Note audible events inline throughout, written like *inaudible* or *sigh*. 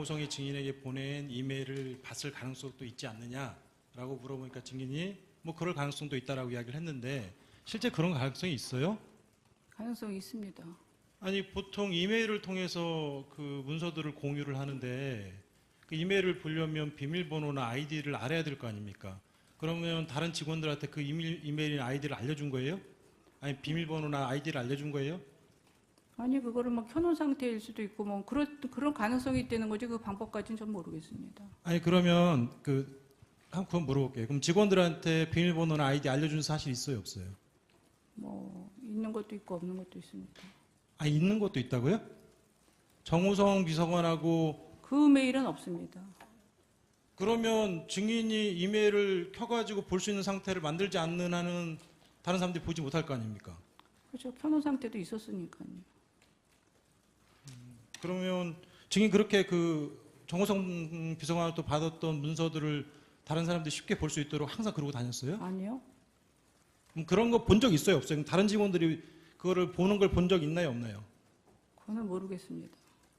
정우성이 증인에게 보낸 이메일을 봤을 가능성도 있지 않느냐라고 물어보니까 증인이 뭐 그럴 가능성도 있다라고 이야기를 했는데 실제 그런 가능성이 있어요? 가능성이 있습니다. 아니 보통 이메일을 통해서 그 문서들을 공유를 하는데 그 이메일을 보려면 비밀번호나 아이디를 알아야 될 거 아닙니까? 그러면 다른 직원들한테 그 이메일, 이메일이나 아이디를 알려준 거예요? 아니 비밀번호나 아이디를 알려준 거예요? 아니 그거를 막 켜놓은 상태일 수도 있고 뭐 그런 그런 가능성이 있다는 거지 그 방법까지는 전 모르겠습니다. 아니 그러면 그 한번 물어볼게요. 그럼 직원들한테 비밀번호나 아이디 알려준 사실 있어요, 없어요? 뭐 있는 것도 있고 없는 것도 있습니다. 아 있는 것도 있다고요? 정우성 비서관하고 그 메일은 없습니다. 그러면 증인이 이메일을 켜가지고 볼 수 있는 상태를 만들지 않는 한은 다른 사람들이 보지 못할 거 아닙니까? 그렇죠. 켜놓은 상태도 있었으니까요. 그러면 증인 그렇게 그 정호성 비서관으로부터 받았던 문서들을 다른 사람들이 쉽게 볼 수 있도록 항상 그러고 다녔어요? 아니요. 그럼 그런 거 본 적 있어요, 없어요? 다른 직원들이 그거를 보는 걸 본 적 있나요, 없나요? 그거는 모르겠습니다.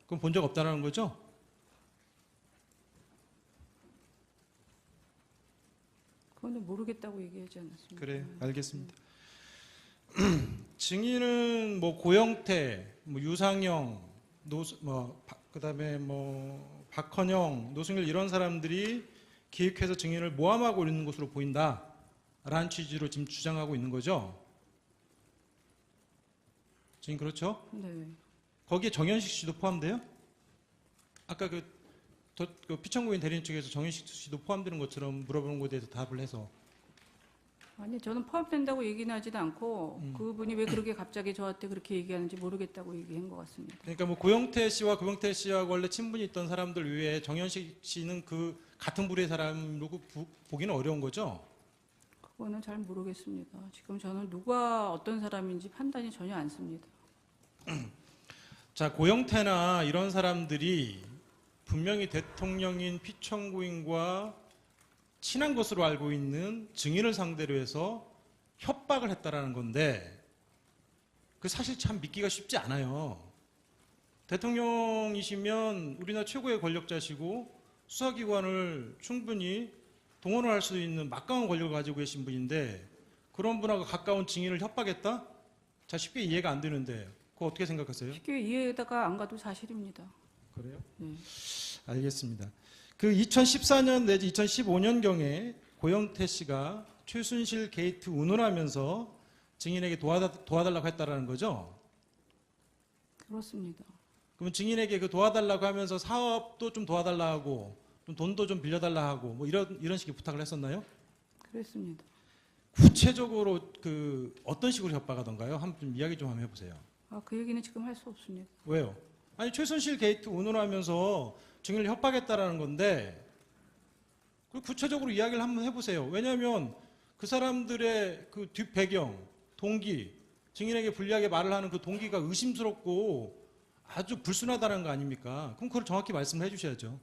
그럼 본 적 없다라는 거죠? 그거는 모르겠다고 얘기하지 않았습니다. 그래요, 알겠습니다. *clears throat* 증인은 뭐 고영태, 뭐 유상영, 노, 뭐 바- 그다음에 뭐 박헌영, 노승일 이런 사람들이 기획해서 증인을 모함하고 있는 것으로 보인다라는 취지로 지금 주장하고 있는 거죠. 증인 그렇죠? 네. 거기에 정현식 씨도 포함돼요? 아까 그, 더- 그 피청구인 대리인 측에서 정현식 씨도 포함되는 것처럼 물어보는 것에 대해서 답을 해서 아니 저는 포함된다고 얘기는 하지도 않고 음. 그분이 왜 그렇게 갑자기 저한테 그렇게 얘기하는지 모르겠다고 얘기한 것 같습니다. 그러니까 뭐 고영태 씨와 고영태 씨하고 원래 친분이 있던 사람들 외에 정현식 씨는 그 같은 부류의 사람으로 부- 보기는 어려운 거죠. 그거는 잘 모르겠습니다. 지금 저는 누가 어떤 사람인지 판단이 전혀 안 씁니다. *clears throat* 자 고영태나 이런 사람들이 분명히 대통령인 피청구인과 친한 것으로 알고 있는 증인을 상대로 해서 협박을 했다라는 건데 그 사실 참 믿기가 쉽지 않아요. 대통령이시면 우리나라 최고의 권력자시고 수사기관을 충분히 동원을 할 수 있는 막강한 권력을 가지고 계신 분인데 그런 분하고 가까운 증인을 협박했다? 자 쉽게 이해가 안 되는데 그거 어떻게 생각하세요? 쉽게 이해가 안 가도 사실입니다. 그래요? 네. 알겠습니다. 그 2014년 내지 2015년경에 고영태 씨가 최순실 게이트 운운하면서 증인에게 도와다, 도와달라고 했다라는 거죠. 그렇습니다. 그러면 증인에게 그 도와달라고 하면서 사업도 좀 도와달라 하고 좀 돈도 좀 빌려달라 하고 뭐 이런 이런 식의 부탁을 했었나요? 그랬습니다. 구체적으로 그 어떤 식으로 협박하던가요? 한번 좀 이야기 좀 한번 해보세요. 아, 그 얘기는 지금 할 수 없습니다. 왜요? 아니 최순실 게이트 운운하면서 증인을 협박했다라는 건데 그 구체적으로 이야기를 한번 해보세요. 왜냐하면 그 사람들의 그 뒷 배경, 동기, 증인에게 불리하게 말을 하는 그 동기가 의심스럽고 아주 불순하다는 거 아닙니까? 그럼 그걸 정확히 말씀을 해주셔야죠.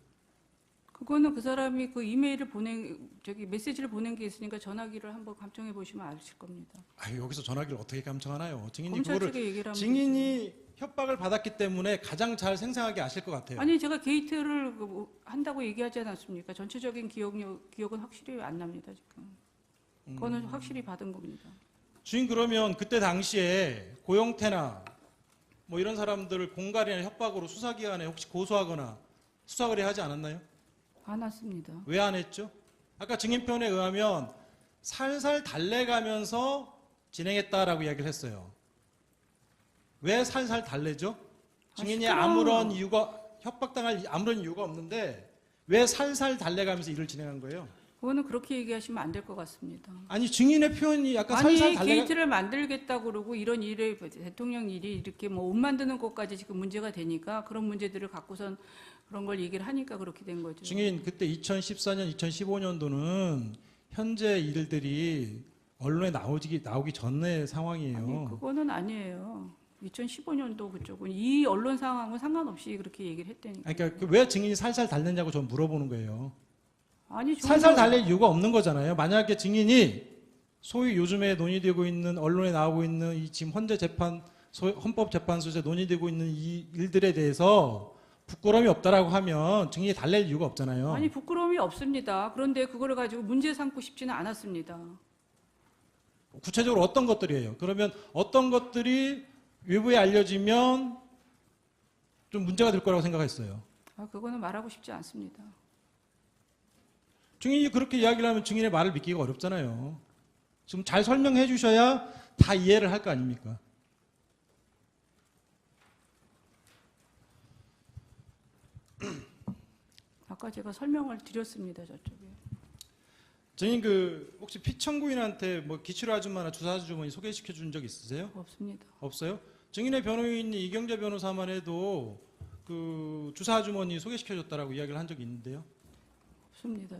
그거는 그 사람이 그 이메일을 보낸 저기 메시지를 보낸 게 있으니까 전화기를 한번 감청해 보시면 아실 겁니다. 아 여기서 전화기를 어떻게 감청하나요? 증인이 그거를 증인이 협박을 받았기 때문에 가장 잘 생생하게 아실 것 같아요. 아니 제가 게이트를 그뭐 한다고 얘기하지 않았습니까? 전체적인 기억력 기억은 확실히 안 납니다 지금. 그거는 음. 확실히 받은 겁니다. 주인 그러면 그때 당시에 고영태나 뭐 이런 사람들을 공갈이나 협박으로 수사기관에 혹시 고소하거나 수사 의뢰하지 않았나요? 안 왔습니다. 왜 안 했죠? 아까 증인편에 의하면 살살 달래가면서 진행했다라고 이야기를 했어요. 왜 살살 달래죠? 증인이 시끄러워. 아무런 이유가 협박당할 아무런 이유가 없는데 왜 살살 달래가면서 일을 진행한 거예요? 그거는 그렇게 얘기하시면 안 될 것 같습니다. 아니 증인의 표현이 약간 아니 살살 달래가 게이트를 만들겠다고 그러고 이런 일에 대통령 일이 이렇게 뭐 옷 만드는 것까지 지금 문제가 되니까 그런 문제들을 갖고선 그런 걸 얘기를 하니까 그렇게 된 거죠. 증인 그때 2014년, 2015년도는 현재 일들이 언론에 나오기 나오기 전의 상황이에요. 아니 그거는 아니에요. 2015년도 그쪽은 이 언론 상황은 상관없이 그렇게 얘기를 했다니까. 그러니까 그왜 증인이 살살 달랬냐고 전 물어보는 거예요. 아니 살살 달랠 이유가 없는 거잖아요. 만약에 증인이 소위 요즘에 논의되고 있는 언론에 나오고 있는 이 지금 헌재 재판 소- 헌법재판소에서 논의되고 있는 이 일들에 대해서 부끄러움이 없다라고 하면 증인이 달랠 이유가 없잖아요. 아니 부끄러움이 없습니다. 그런데 그거를 가지고 문제 삼고 싶지는 않았습니다. 구체적으로 어떤 것들이에요? 그러면 어떤 것들이 외부에 알려지면 좀 문제가 될 거라고 생각했어요. 아 그거는 말하고 싶지 않습니다. 증인이 그렇게 이야기를 하면 증인의 말을 믿기가 어렵잖아요. 지금 잘 설명해 주셔야 다 이해를 할 거 아닙니까? *clears throat* 아까 제가 설명을 드렸습니다 저쪽에. 증인 그 혹시 피청구인한테 뭐 기치료 아줌마나 주사 아주머니 소개시켜 준 적 있으세요? 없습니다. 없어요? 증인의 변호인이 이경재 변호사만 해도 그 주사 아주머니 소개시켜 줬다라고 이야기를 한 적이 있는데요. 없습니다.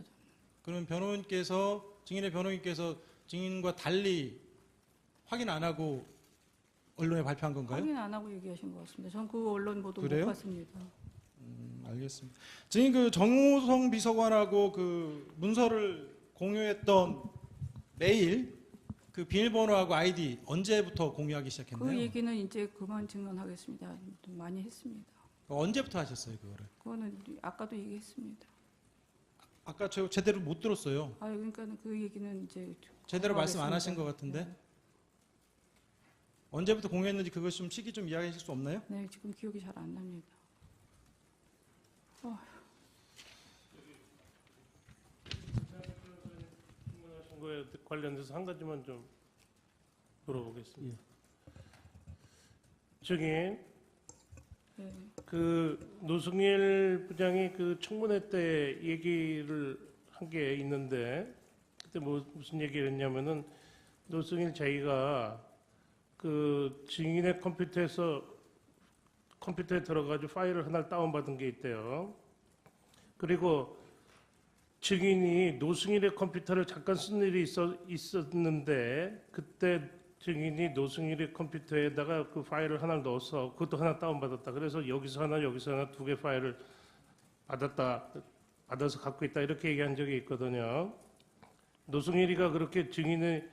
그러면 변호인께서 증인의 변호인께서 증인과 달리 확인 안 하고 언론에 발표한 건가요? 확인 안 하고 얘기하신 것 같습니다. 전 그 언론 보도 그래요? 못 봤습니다. 음, 알겠습니다. 증인 그 정우성 비서관하고 그 문서를 공유했던 메일 그 비밀번호하고 아이디 언제부터 공유하기 시작했나요? 그 얘기는 이제 그만 증언하겠습니다. 좀 많이 했습니다. 언제부터 하셨어요 그거를? 그거는 아까도 얘기했습니다. 아까 저 제대로 못 들었어요. 아 그러니까 그 얘기는 이제 제대로 말씀 안 하신. 것 같은데 네. 언제부터 공유했는지 그것 좀 시기 좀 이야기해 주실 수 없나요? 네, 지금 기억이 잘 안 납니다. 하 관련돼서 한 가지만 좀 물어보겠습니다. 증인, 네. 그 노승일 부장이 그 청문회 때 얘기를 한 게 있는데 그때 뭐 무슨 얘기를 했냐면은 노승일 자기가 그 증인의 컴퓨터에서 컴퓨터에 들어가지고 파일을 하나 다운받은 게 있대요. 그리고 증인이 노승일의 컴퓨터를 잠깐 쓴 일이 있어, 있었는데 그때 증인이 노승일의 컴퓨터에다가 그 파일을 하나 넣어서 그것도 하나 다운받았다. 그래서 여기서 하나 여기서 하나 두 개 파일을 받았다. 받아서 갖고 있다. 이렇게 얘기한 적이 있거든요. 노승일이가 그렇게 증인의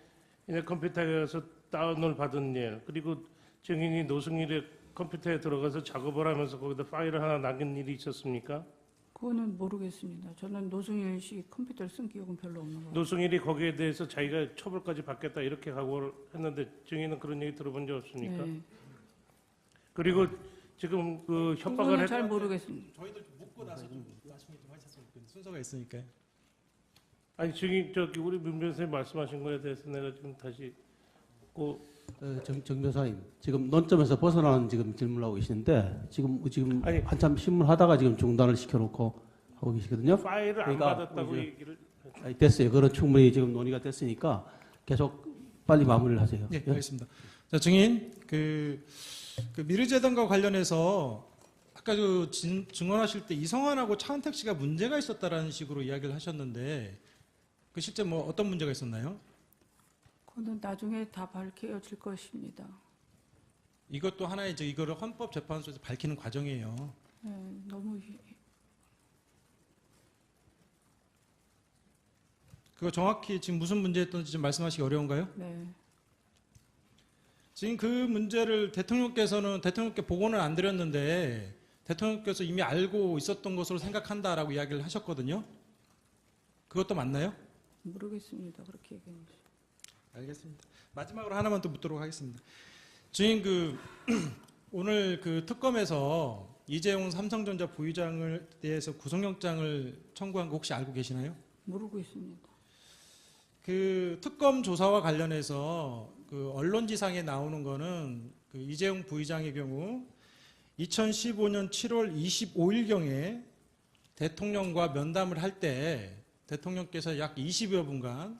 의 컴퓨터에 가서 다운을 받은 일 그리고 증인이 노승일의 컴퓨터에 들어가서 작업을 하면서 거기다 파일을 하나 남긴 일이 있었습니까? 그거는 모르겠습니다. 저는 노승일 씨 컴퓨터를 쓴 기억은 별로 없는 것 같아요. 노승일이 거기에 대해서 자기가 처벌까지 받겠다 이렇게 각오를 했는데 증인은 그런 얘기 들어본 적 없습니까? 네. 그리고 지금 그 협박을 했 잘 모르겠습니다. 저희들 묻고 나서 좀 나중에 좀 하셨으면 좋겠는데 순서가 있으니까요. 아니 증인 저기 우리 문 변호사님 말씀하신 거에 대해서 내가 지금 다시 그 어, 정, 정 변호사님, 지금 논점에서 벗어나는 지금 질문을 하고 계시는데 지금 지금 아니. 한참 신문 하다가 지금 중단을 시켜놓고 하고 계시거든요. 파일을 안 그러니까 받았다고 이제- 얘기를 아니, 됐어요. 그런 충분히 지금 논의가 됐으니까 계속 빨리 마무리를 하세요. 네, 예? 알겠습니다. 자, 증인 그, 그 미르재단과 관련해서 아까 그 진- 증언하실 때 이성환하고 차은택 씨가 문제가 있었다라는 식으로 이야기를 하셨는데 그 실제 뭐 어떤 문제가 있었나요? 그거는 나중에 다 밝혀질 것입니다. 이것도 하나의 이제 이거를 헌법재판소에서 밝히는 과정이에요. 네, 너무 이- 그거 정확히 지금 무슨 문제였던지 좀 말씀하시기 어려운가요? 네. 지금 그 문제를 대통령께서는 대통령께 보고는 안 드렸는데 대통령께서 이미 알고 있었던 것으로 생각한다라고 이야기를 하셨거든요. 그것도 맞나요? 모르겠습니다. 그렇게 얘기했는지. 알겠습니다. 마지막으로 하나만 또 묻도록 하겠습니다. 주인 그 *clears throat* 오늘 그 특검에서 이재용 삼성전자 부의장을 대해서 구속영장을 청구한 거 혹시 알고 계시나요? 모르고 있습니다. 그 특검 조사와 관련해서 그 언론지상에 나오는 거는 그 이재용 부의장의 경우 2015년 7월 25일 경에 대통령과 면담을 할 때 대통령께서 약 20여 분간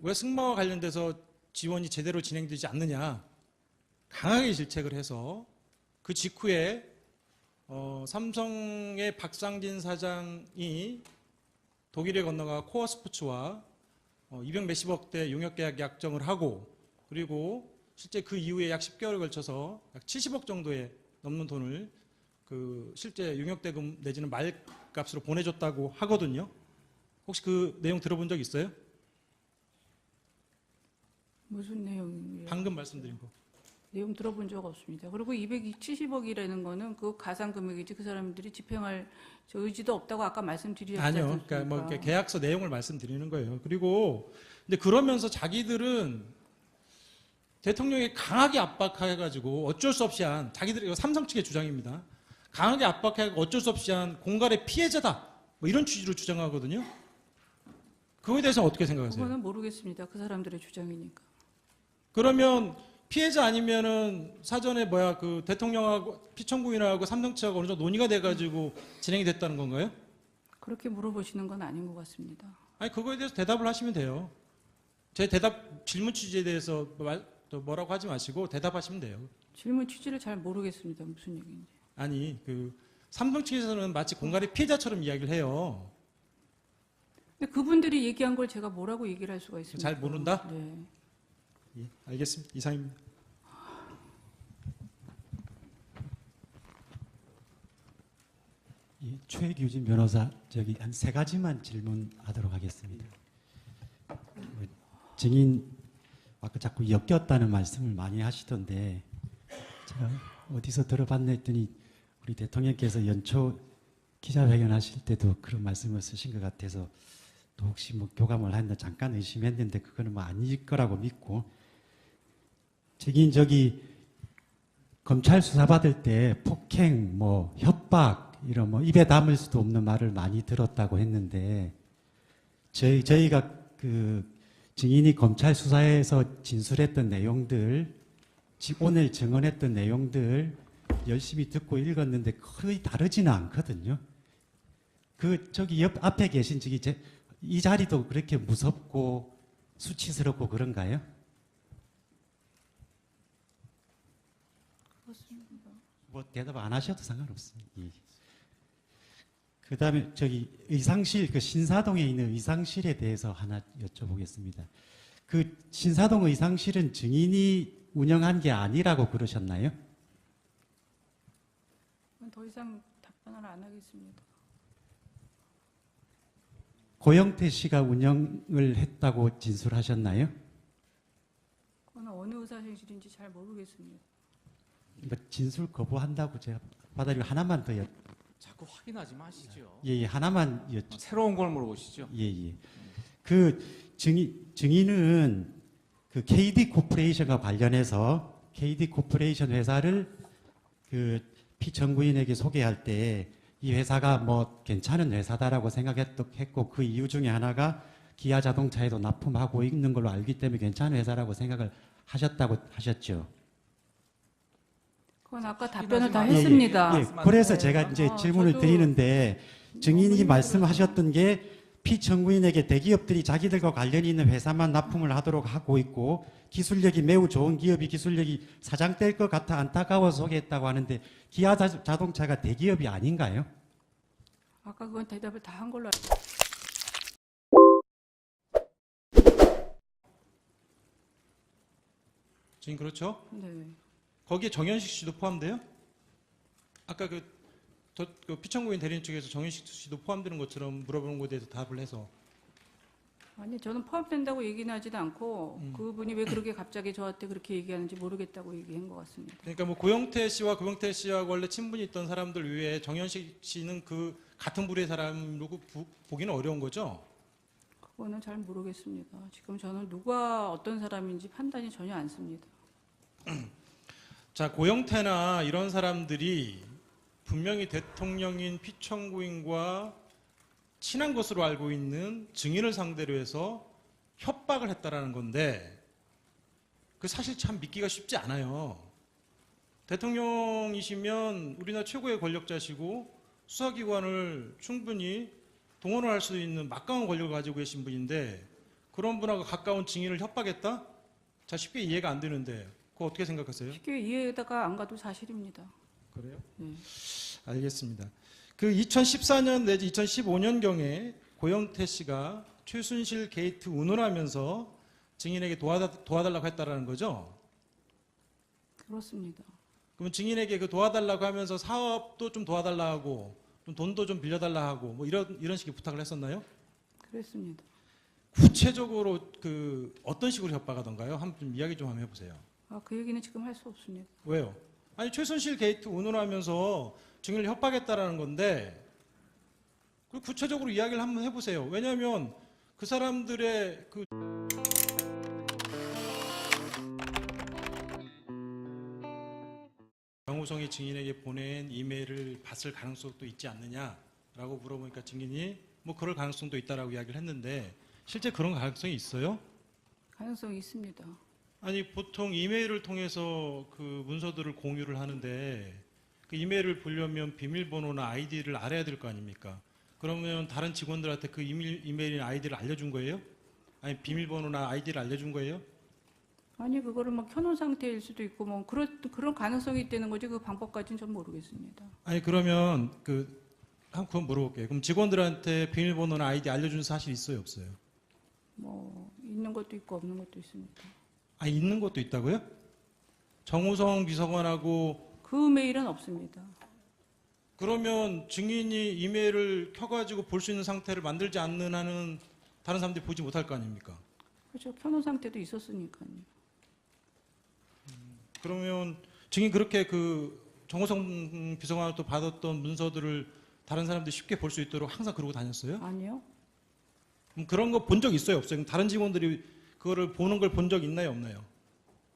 왜 승마와 관련돼서 지원이 제대로 진행되지 않느냐 강하게 질책을 해서 그 직후에 어, 삼성의 박상진 사장이 독일에 건너가 코어 스포츠와 어, 200 몇십억 대 용역 계약 약정을 하고 그리고 실제 그 이후에 약 10개월에 걸쳐서 약 70억 정도의 넘는 돈을 그 실제 용역 대금 내지는 말값으로 보내줬다고 하거든요. 혹시 그 내용 들어본 적 있어요? 무슨 내용이에요? 방금 말씀드린 거. 내용 들어본 적 없습니다. 그리고 270억이라는 거는 그 가상 금액이지 그 사람들이 집행할 저 의지도 없다고 아까 말씀드렸지 아니요. 않습니까? 그러니까 뭐 이렇게 계약서 내용을 말씀드리는 거예요. 그리고 근데 그러면서 자기들은 대통령이 강하게 압박해가지고 어쩔 수 없이 한 자기들이 삼성 측의 주장입니다. 강하게 압박해 어쩔 수 없이 한 공갈의 피해자다. 뭐 이런 취지로 주장하거든요. 그거에 대해서 는 어떻게 생각하세요? 그거는 모르겠습니다. 그 사람들의 주장이니까. 그러면 피해자 아니면은 사전에 뭐야 그 대통령하고 피청구인하고 삼성 측하고 어느 정도 논의가 돼가지고 진행이 됐다는 건가요? 그렇게 물어보시는 건 아닌 것 같습니다. 아니 그거에 대해서 대답을 하시면 돼요. 제 대답 질문 취지에 대해서 말, 또 뭐라고 하지 마시고 대답하시면 돼요. 질문 취지를 잘 모르겠습니다. 무슨 얘기인지. 아니 그 삼성 측에서는 마치 공갈의 피해자처럼 이야기를 해요. 근데 그분들이 얘기한 걸 제가 뭐라고 얘기를 할 수가 있습니까? 잘 모른다? 네. 예, 알겠습니다. 이상입니다. 이 최규진 변호사 저기 한 세 가지만 질문하도록 하겠습니다. 뭐, 증인 아까 자꾸 엮였다는 말씀을 많이 하시던데 제가 어디서 들어봤나 했더니 우리 대통령께서 연초 기자회견 하실 때도 그런 말씀을 쓰신 것 같아서 또 혹시 뭐 교감을 했나 잠깐 의심했는데 그거는 뭐 아닐 거라고 믿고 증인 저기 검찰 수사 받을 때 폭행, 뭐 협박 이런 뭐 입에 담을 수도 없는 말을 많이 들었다고 했는데 저희 저희가 그 증인이 검찰 수사에서 진술했던 내용들, 지- 오늘 증언했던 내용들 열심히 듣고 읽었는데 거의 다르지는 않거든요. 그 저기 옆 앞에 계신 저기 제, 이 자리도 그렇게 무섭고 수치스럽고 그런가요? 뭐 대답 안 하셔도 상관없습니다. 예. 그 다음에 저기 의상실 그 신사동에 있는 의상실에 대해서 하나 여쭤보겠습니다. 그 신사동 의상실은 증인이 운영한 게 아니라고 그러셨나요? 더 이상 답변을 안 하겠습니다. 고영태 씨가 운영을 했다고 진술하셨나요? 그건 어느 의사실인지 잘 모르겠습니다. 뭐 진술 거부한다고 제가 받아들이고 하나만 더 여, 자꾸 확인하지 마시죠. 예, 예, 하나만 여, 새로운 걸 물어보시죠. 예, 예. 그 증인, 증인은 그 KD 코퍼레이션과 관련해서 KD 코퍼레이션 회사를 그 피청구인에게 소개할 때 이 회사가 뭐 괜찮은 회사다라고 생각했고 그 이유 중에 하나가 기아 자동차에도 납품하고 있는 걸로 알기 때문에 괜찮은 회사라고 생각을 하셨다고 하셨죠. 그건 아까 답변을 다 예, 예, 했습니다. 예, 그래서 제가 이제 아, 질문을 저도 드리는데 증인이 말씀하셨던 게 피청구인에게 대기업들이 자기들과 관련이 있는 회사만 납품을 하도록 하고 있고 기술력이 매우 좋은 기업이 기술력이 사장될 것 같아 안타까워 소개했다고 하는데 기아 자- 자동차가 대기업이 아닌가요? 아까 그건 대답을 다 한 걸로 알... 지금 그렇죠? 네. 거기에 정현식 씨도 포함돼요? 아까 그, 더, 그 피청구인 대리인 측에서 정현식 씨도 포함되는 것처럼 물어보는 것에 대해서 답을 해서 아니 저는 포함된다고 얘기는 하지도 않고 음. 그분이 왜 그렇게 갑자기 저한테 그렇게 얘기하는지 모르겠다고 얘기한 것 같습니다. 그러니까 뭐 고영태 씨와 고영태 씨하고 원래 친분이 있던 사람들 외에 정현식 씨는 그 같은 부류의 사람으로 부- 보기는 어려운 거죠? 그거는 잘 모르겠습니다. 지금 저는 누가 어떤 사람인지 판단이 전혀 안 씁니다. *clears throat* 자, 고영태나 이런 사람들이 분명히 대통령인 피청구인과 친한 것으로 알고 있는 증인을 상대로 해서 협박을 했다라는 건데 그 사실 참 믿기가 쉽지 않아요. 대통령이시면 우리나라 최고의 권력자시고 수사기관을 충분히 동원을 할 수 있는 막강한 권력을 가지고 계신 분인데 그런 분하고 가까운 증인을 협박했다? 자, 쉽게 이해가 안 되는데 그거 어떻게 생각하세요? 쉽게 이해가 안 가도 사실입니다. 그래요? 네. 알겠습니다. 그 2014년 내지 2015년경에 고영태 씨가 최순실 게이트 운운하면서 증인에게 도와다, 도와달라고 했다라는 거죠. 그렇습니다. 그러면 증인에게 그 도와달라고 하면서 사업도 좀 도와달라 하고 좀 돈도 좀 빌려달라 하고 뭐 이런 이런 식의 부탁을 했었나요? 그랬습니다. 구체적으로 그 어떤 식으로 협박하던가요? 한번 좀 이야기 좀 한번 해보세요. 아, 그 얘기는 지금 할 수 없습니다. 왜요? 아니 최순실 게이트 운운하면서 증인을 협박했다라는 건데 그 구체적으로 이야기를 한번 해보세요. 왜냐하면 그 사람들의 그 정우성이 증인에게 보낸 이메일을 봤을 가능성도 있지 않느냐라고 물어보니까 증인이 뭐 그럴 가능성도 있다라고 이야기를 했는데 실제 그런 가능성이 있어요? 가능성이 있습니다. 아니 보통 이메일을 통해서 그 문서들을 공유를 하는데 그 이메일을 보려면 비밀번호나 아이디를 알아야 될 거 아닙니까? 그러면 다른 직원들한테 그 이메일, 이메일이나 아이디를 알려준 거예요? 아니 비밀번호나 아이디를 알려준 거예요? 아니 그거를 막 켜놓은 상태일 수도 있고 뭐 그런 그런 가능성이 있다는 거지 그 방법까지는 전 모르겠습니다. 아니 그러면 그 한 번 물어볼게요. 그럼 직원들한테 비밀번호나 아이디 알려준 사실 있어요, 없어요? 뭐 있는 것도 있고 없는 것도 있습니다. 아 있는 것도 있다고요? 정우성 비서관하고 그 메일은 없습니다. 그러면 증인이 이메일을 켜가지고 볼 수 있는 상태를 만들지 않는 한은 다른 사람들이 보지 못할 거 아닙니까? 그렇죠. 켜놓은 상태도 있었으니까요. 그러면 증인 그렇게 그 정호성 비서관으로부터 받았던 문서들을 다른 사람들이 쉽게 볼 수 있도록 항상 그러고 다녔어요? 아니요. 그럼 그런 거 본 적 있어요, 없어요? 다른 직원들이 그거를 보는 걸 본 적 있나요, 없나요?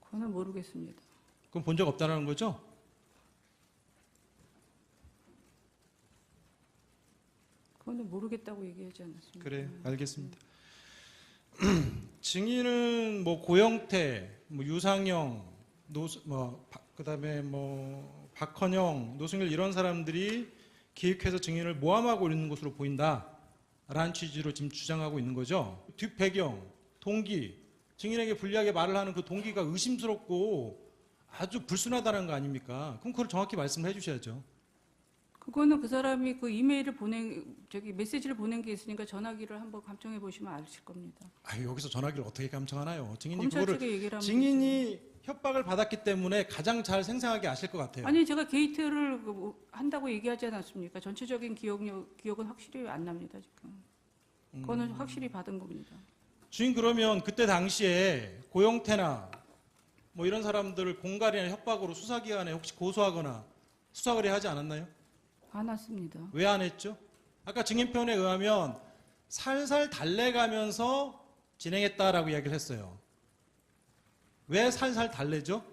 그거는 모르겠습니다. 그럼 본 적 없다라는 거죠? 그거는 모르겠다고 얘기하지 않았습니다. 그래, 알겠습니다. *clears throat* 증인은 뭐 고영태, 뭐 유상영, 노, 뭐 바- 그다음에 뭐 박헌영, 노승일 이런 사람들이 기획해서 증인을 모함하고 있는 것으로 보인다라는 취지로 지금 주장하고 있는 거죠. 뒷 배경, 동기, 증인에게 불리하게 말을 하는 그 동기가 의심스럽고 아주 불순하다는 거 아닙니까? 그럼 그걸 정확히 말씀을 해주셔야죠. 그거는 그 사람이 그 이메일을 보낸 저기 메시지를 보낸 게 있으니까 전화기를 한번 감청해 보시면 아실 겁니다. 아 여기서 전화기를 어떻게 감청하나요? 증인이 그거를 증인이 협박을 받았기 때문에 가장 잘 생생하게 아실 것 같아요. 아니 제가 게이트를 그뭐 한다고 얘기하지 않았습니까? 전체적인 기억력 기억은 확실히 안 납니다 지금. 그거는 음. 확실히 받은 겁니다. 주인 그러면 그때 당시에 고영태나 뭐 이런 사람들을 공갈이나 협박으로 수사기관에 혹시 고소하거나 수사 의뢰하지 않았나요? 안 왔습니다. 왜 안 했죠? 아까 증인편에 의하면 살살 달래가면서 진행했다라고 이야기를 했어요. 왜 살살 달래죠?